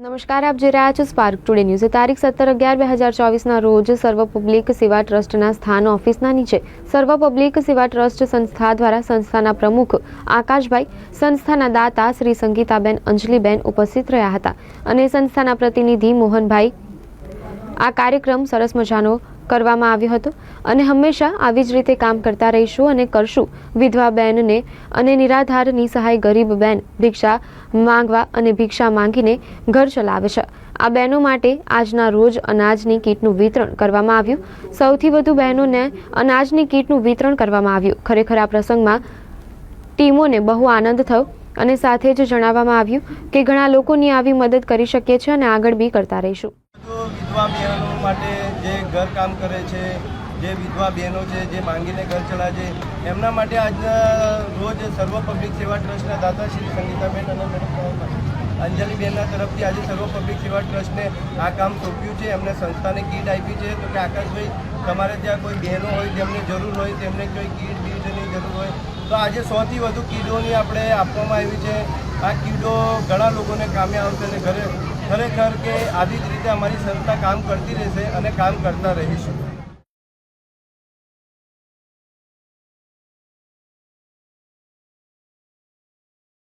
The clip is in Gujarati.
નમસ્કાર, આપ જોઈ રહ્યા છો સ્પાર્ક ટુડે ન્યૂઝ તારીખ સત્તર અગિયાર, બે હજાર ચોવીસના રોજ સર્વ પબ્લિક સેવા ટ્રસ્ટના સ્થાન ઓફિસના નીચે સર્વ પબ્લિક સેવા ટ્રસ્ટ સંસ્થા દ્વારા સંસ્થાના પ્રમુખ આકાશભાઈ, સંસ્થાના દાતા શ્રી સંગીતાબેન અંજલીબેન ઉપસ્થિત રહ્યા હતા અને સંસ્થાના પ્રતિનિધિ મોહનભાઈ. આ કાર્યક્રમ સરસ મજાનો કરવામાં આવ્યો હતો. અને હંમેશા આવી જ રીતે કામ કરતા રહીશું અને કરશું. વિધવા બહેનને અને નિરાધારની સહાય ગરીબ બહેન ભિક્ષા માંગવા અને ભિક્ષા માંગીને ઘર ચલાવે છે. આ બહેનો માટે આજના રોજ અનાજની કીટનું વિતરણ કરવામાં આવ્યું. સૌથી વધુ બહેનોને અનાજની કીટનું વિતરણ કરવામાં આવ્યું. ખરેખર આ પ્રસંગમાં ટીમોને બહુ આનંદ થયો અને સાથે જ જણાવવામાં આવ્યું કે ઘણા લોકોની આવી મદદ કરી શકીએ છીએ અને આગળ બી કરતા રહીશું. વિધવા બહેનો માટે જે ઘર કામ કરે છે, જે વિધવા બહેનો છે, જે માંગીને ઘર ચલાવે છે, એમના માટે આજના રોજ સર્વ પબ્લિક સેવા ટ્રસ્ટના દાતા શ્રી સંગીતાબેન અને મેડમ અંજલિબેનના તરફથી આજે સર્વ પબ્લિક સેવા ટ્રસ્ટને આ કામ સોંપ્યું છે, એમને સંસ્થાને કીટ આપી છે. તો કે આકાશભાઈ, તમારે ત્યાં કોઈ બહેનો હોય, જેમને જરૂર હોય, તેમને કોઈ કીટ બીટની જરૂર હોય, તો આજે સોથી વધુ કીડોની આપણે આપવામાં આવી છે. આ કીડો ઘણા લોકોને કામે આવશે અને ઘરે ખરેખર કે આવી જ રીતે અમારી સંસ્થા કામ કરતી રહેશે અને કામ કરતા રહીશું.